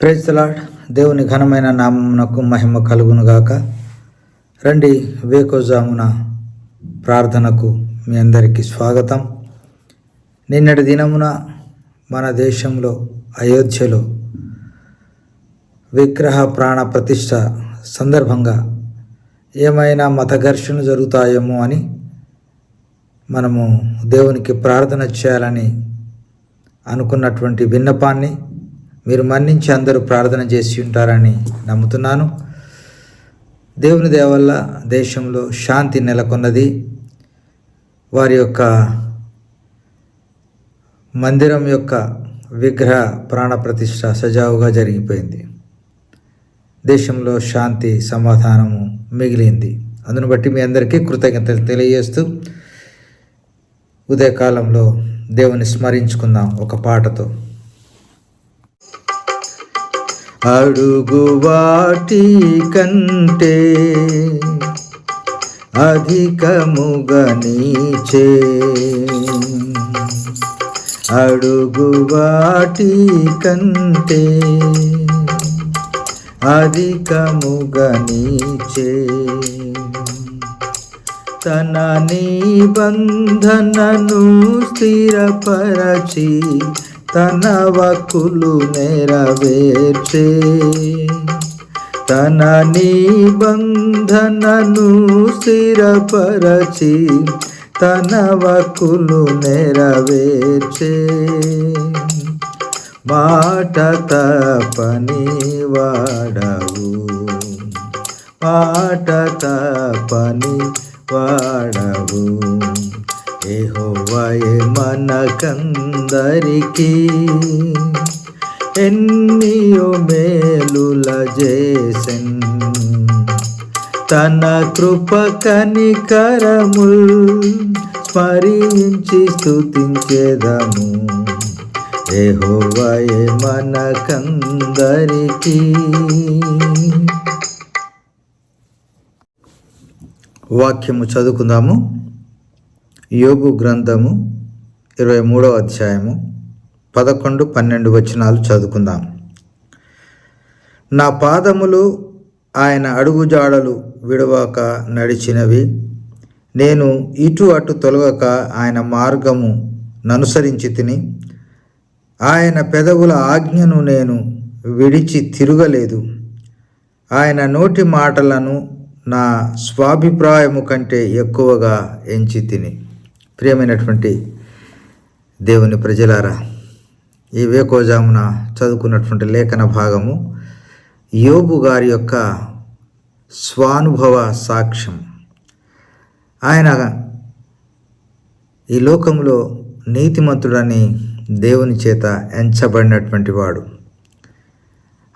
Praise lord దేవుని ఘనమైన నామమునకు మహిమ కలుగునుగాక. రండి వేకోజామున ప్రార్థనకు మీ అందరికీ స్వాగతం. నిన్నటి దినమున మన దేశంలో అయోధ్యలో విగ్రహ ప్రాణ ప్రతిష్ట సందర్భంగా ఏమైనా మత ఘర్షణ జరుగుతాయేమో అని మనము దేవునికి ప్రార్థన చేయాలని అనుకున్నటువంటి విన్నపాన్ని మీరు మన్నించి అందరూ ప్రార్థన చేసి ఉంటారని నమ్ముతున్నాను. దేవుని దేవల్ల దేశంలో శాంతి నెలకొన్నది. వారి యొక్క మందిరం యొక్క విగ్రహ ప్రాణప్రతిష్ఠ సజావుగా జరిగిపోయింది. దేశంలో శాంతి సమాధానము మిగిలింది. అందును బట్టి మీ అందరికీ కృతజ్ఞతలు తెలియజేస్తూ ఉదయకాలంలో దేవుని స్మరించుకుందాం ఒక పాటతో. అడుగు వాటి కంటే అధికముగా నీచే. అడుగు వాటి కంటే అధికముగా నీచే. తన నిబంధనను స్థిరపరచి తన వక్కులు నెరవేర్చే తన నిబంధనను స్థిరపరచి తన వక్కులు నెరవేర్చే మాట తపని వాడవు. మాట తపని వాడవు. ఏహోవయే మనకందరికీ ఎన్నియో మేలుల చేసెన్ తన కృప కనికరముల్ స్మరించి స్థుతించేదము ఏహోవయే మనకందరికీ వాక్యము చదువుకుందాము. యోగు గ్రంథము ఇరవై మూడవ అధ్యాయము పదకొండు పన్నెండు వచనాలు చదువుకుందాం. నా పాదములు ఆయన అడుగుజాడలు విడవాక నడిచినవి. నేను ఇటు అటు తొలగక ఆయన మార్గము ననుసరించి తిని ఆయన పెదవుల ఆజ్ఞను నేను విడిచి తిరగలేదు. ఆయన నోటి మాటలను నా స్వాభిప్రాయము కంటే ఎక్కువగా ఎంచి తిని. ప్రియమైనటువంటి దేవుని ప్రజలారా ఈ వేకోజామున చదువుకున్నటువంటి లేఖన భాగము యోబు గారి యొక్క స్వానుభవ సాక్ష్యం. ఆయన ఈ లోకంలో నీతిమంతుడని దేవుని చేత ఎంచబడినటువంటి వాడు.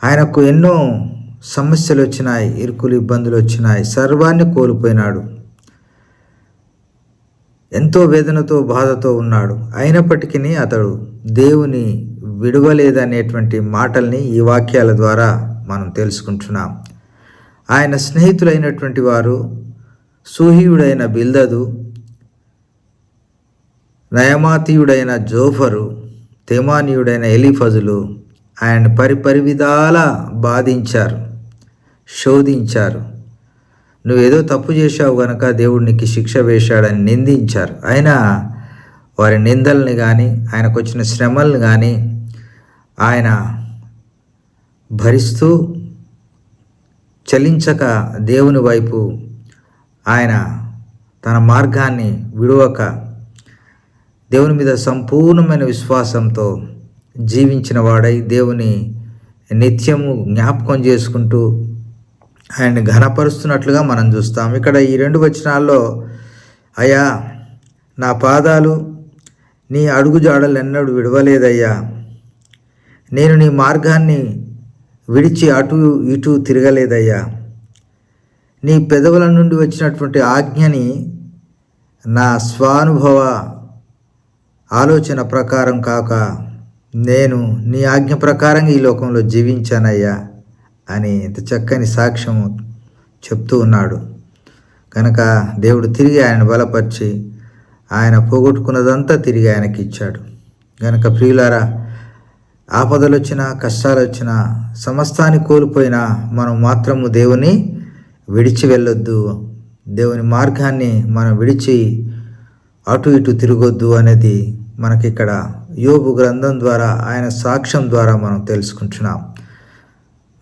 ఆయనకు ఎన్నో సమస్యలు వచ్చినాయి ఇరుకులు ఇబ్బందులు వచ్చినాయి సర్వాన్ని కోల్పోయినాడు. ఎంతో వేదనతో బాధతో ఉన్నాడు. అయినప్పటికీ అతడు దేవుని విడవలేదనేటువంటి మాటల్ని ఈ వాక్యాల ద్వారా మనం తెలుసుకుంటున్నాం. ఆయన స్నేహితులైనటువంటి వారు సూహీయుడైన బిల్దదు నయమాతీయుడైన జోఫరు తేమానీయుడైన ఎలిఫజులు ఆయన పరిపరి విధాల బాధించారు శోధించారు. నువ్వేదో తప్పు చేశావు గనక దేవుడు నీకు శిక్ష వేశాడని నిందించారు. అయినా వారి నిందల్ని కానీ ఆయనకు వచ్చిన శ్రమల్ని కానీ ఆయన భరిస్తూ చలించక దేవుని వైపు ఆయన తన మార్గాన్ని విడవక దేవుని మీద సంపూర్ణమైన విశ్వాసంతో జీవించిన వాడై దేవుని నిత్యము జ్ఞాపకం చేసుకుంటూ ఆయన్ని ఘనపరుస్తున్నట్లుగా మనం చూస్తాం. ఇక్కడ ఈ రెండు వచనాల్లో అయ్యా నా పాదాలు నీ అడుగుజాడలు ఎన్నడూ విడవలేదయ్యా. నేను నీ మార్గాన్ని విడిచి అటు ఇటు తిరగలేదయ్యా. నీ పెదవుల నుండి వచ్చినటువంటి ఆజ్ఞని నా స్వానుభవ ఆలోచన ప్రకారం కాక నేను నీ ఆజ్ఞ ప్రకారంగా ఈ లోకంలో జీవించానయ్యా. అని ఇంత చక్కని సాక్ష్యము చెప్తూ ఉన్నాడు. కనుక దేవుడు తిరిగి ఆయన బలపరిచి ఆయన పోగొట్టుకున్నదంతా తిరిగి ఆయనకి ఇచ్చాడు. కనుక ప్రియులారా ఆపదలు వచ్చినా కష్టాలు వచ్చినా సమస్తాన్ని కోల్పోయినా మనం మాత్రము దేవుని విడిచి వెళ్ళొద్దు. దేవుని మార్గాన్ని మనం విడిచి అటు ఇటు తిరగొద్దు అనేది మనకిక్కడ యోగు గ్రంథం ద్వారా ఆయన సాక్ష్యం ద్వారా మనం తెలుసుకుంటున్నాం.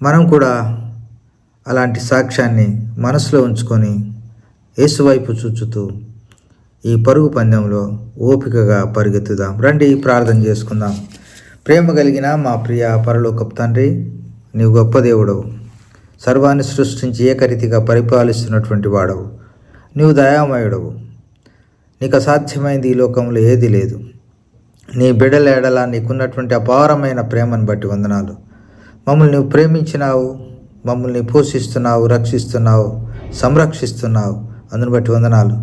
మనం కూడా అలాంటి సాక్ష్యాన్ని మనసులో ఉంచుకొని యేసువైపు చూచుతూ ఈ పరుగు పందెంలో ఓపికగా పరిగెత్తుదాం. రండి ప్రార్థన చేసుకుందాం. ప్రేమ కలిగిన మా ప్రియ పరలోకపు తండ్రి నీవు గొప్ప దేవుడవు. సర్వాన్ని సృష్టించి ఏకరీతిగా పరిపాలిస్తున్నటువంటి వాడవు. నీవు దయామయుడవు. నీకు అసాధ్యమైంది ఈ లోకంలో ఏది లేదు. నీ బిడ్డల ఎడల నీకున్నటువంటి అపారమైన ప్రేమను బట్టి వందనాలు. మమ్మల్ని నువ్వు ప్రేమించినావు మమ్మల్ని పోషిస్తున్నావు రక్షిస్తున్నావు సంరక్షిస్తున్నావు. అందును బట్టి వందనాలు.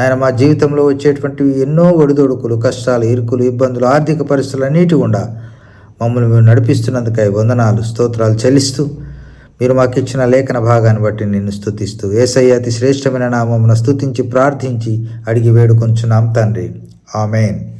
ఆయన మా జీవితంలో వచ్చేటువంటి ఎన్నో ఒడిదొడుకులు కష్టాలు ఇరుకులు ఇబ్బందులు ఆర్థిక పరిస్థితులు అన్నిటి ఉండా మమ్మల్ని మేము నడిపిస్తున్నందుకై వందనాలు స్తోత్రాలు చెల్లిస్తూ మీరు మాకు ఇచ్చిన లేఖన భాగాన్ని బట్టి నిన్ను స్థుతిస్తూ ఏసయ్య అతి శ్రేష్టమైన నామమున స్థుతించి ప్రార్థించి అడిగి వేడుకొంచున్నాం తండ్రి. ఆమెన్.